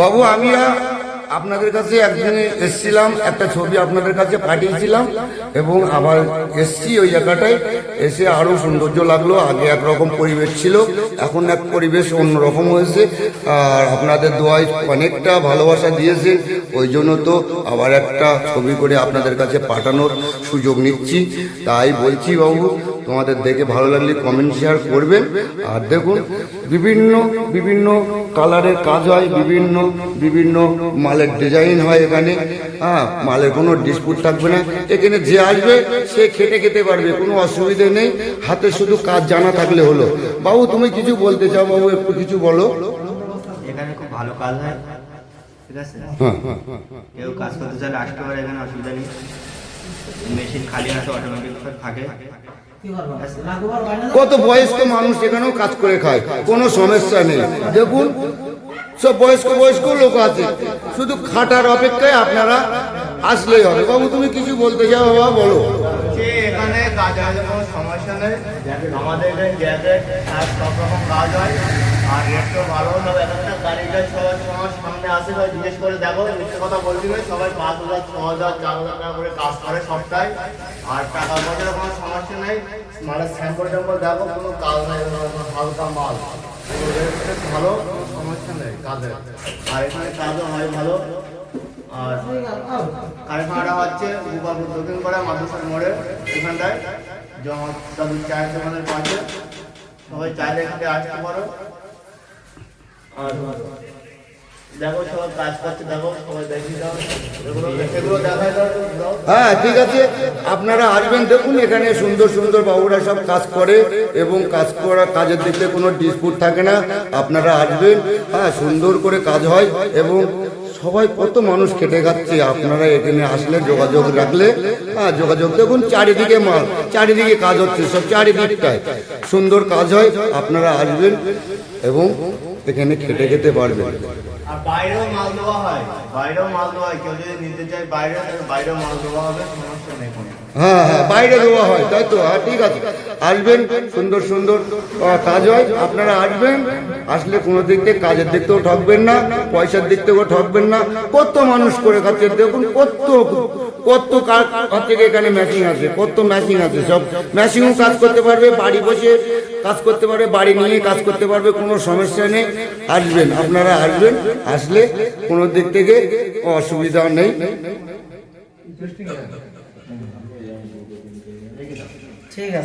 বাবু, আমি আপনাদের কাছে একদিন এসেছিলাম, একটা ছবি আপনাদের কাছে পাঠিয়েছিলাম এবং আবার এসছি ওই জায়গাটায়। এসে আরও সৌন্দর্য লাগল, আগে একরকম পরিবেশ ছিল, এখন এক পরিবেশ অন্যরকম হয়েছে। আর আপনাদের দোয়ায় অনেকটা ভালোবাসা দিয়েছে, ওই জন্য তো আবার একটা ছবি করে আপনাদের কাছে পাঠানোর সুযোগ নিচ্ছি। তাই বলছি বাবু তোমাদের দেখে ভালো লাগলে কমেন্ট শেয়ার করবেন আর দেখুন বিভিন্ন বিভিন্ন কালারের কাজ হয় বিভিন্ন বিভিন্ন মালের ডিজাইন হয় এখানে। হ্যাঁ মালের কোনো ডিসপুট থাকবে না। এখানে যে আসবে সে খেটে খেতে পারবে কোনো অসুবিধে নেই। হাতে শুধু কাজ জানা থাকলে হলো। বাবু তুমি কিছু বলতে চাও? বাবু একটু কিছু বলো। এখানে খুব ভালো কাজ হয়। ঠিক আছে? হ্যাঁ হ্যাঁ। কেউ কাজ করতে চাইলে আসতে পারে এখানে অসুবিধা নেই। মেশিন খালি আছে অটোমেটিক থাকে। কত বয়স্ক মানুষ এখানেও কাজ করে খায় কোনো সমস্যা নেই। দেখুন সব বয়স্ক বয়স্ক লোক আছে। শুধু খাটার অপেক্ষায় আপনারা আসলেই হবে। বাবু তুমি কিছু বলতে চাও? বাবা বলো। এখানে কাজ হয়, কোনো সমস্যা নেই। আমাদের এখানে জ্যাকেট আর সব রকম কাজ হয়। আর রেটও ভালো এক একটা গাড়িটা সবার সবার সামনে আসে সবাই জিজ্ঞেস করে দেখো, মিথ্যে কথা বলছি না, সবাই পাঁচ হাজার, ছ হাজার, চার হাজার টাকা করে কাজ করে সপ্তাহে আর টাকা পয়সার কোনো সমস্যা নেই। মানে স্যাম্পল ট্যাম্পল দেখো, কোনো কাজ নেই হালকা মাল। ভালো, কোনো সমস্যা নেই কাজের। আর এখানে কাজও হয় ভালো। আর কারখানাটা হচ্ছে গোপালপুর দক্ষিণ পাড়া মাদ্রাসার মোড়ে এখানটায়। জমা দাদুর চায়ের দোকানের পাশে। সবাই চাইলে এখানে আসতে পারো। আর দেখো, সবাই কাজ করছে, দেখো, সবাই দেখি দাও এগুলো দাও হ্যাঁ ঠিক আছে। আপনারা আসবেন, দেখুন, এখানে সুন্দর সুন্দর বাবুরা সব কাজ করে এবং কাজ করা, কাজের দিকে কোনো ডিসপুট থাকে না। আপনারা আসবেন হ্যাঁ সুন্দর করে কাজ হয় এবং সবাই কত মানুষ খেটে খাচ্ছে, আপনারা এখানে আসলে যোগাযোগ রাখলে হ্যাঁ যোগাযোগ দেখুন, চারিদিকে মাল, চারিদিকে কাজ হচ্ছে, সব চারিদিকটায়। সুন্দর কাজ হয়, আপনারা আসবেন এবং এখানে খেটে খেতে পারবেন। আর বাইরেও মাল দেওয়া হয়। বাইরেও মাল দেওয়া হয়। কেউ যদি নিতে চায় বাইরে বাইরেও মাল দেওয়া হবে, সমস্যা নেই হ্যাঁ হ্যাঁ বাইরে দেওয়া হয়, তাই তো? হ্যাঁ ঠিক আছে। আসবেন, সুন্দর সুন্দর কাজ হয়। আপনারা আসবেন, আসলে কোনো দিক থেকে কাজের দিক থেকেও ঠকবেন না, পয়সার দিক থেকেও ঠকবেন না। কত মানুষ করে কাছে দেখুন, কত কত কাজ থেকে এখানে ম্যাচিং আছে, কত ম্যাচিং আছে সব। ম্যাচিংও কাজ করতে পারবে, বাড়ি বসে কাজ করতে পারবে, বাড়ি নিয়ে কাজ করতে পারবে, কোনো সমস্যা নেই। আসবেন, আপনারা আসবেন, আসলে কোনো দিক থেকে অসুবিধা নেই। ঠিক আছে।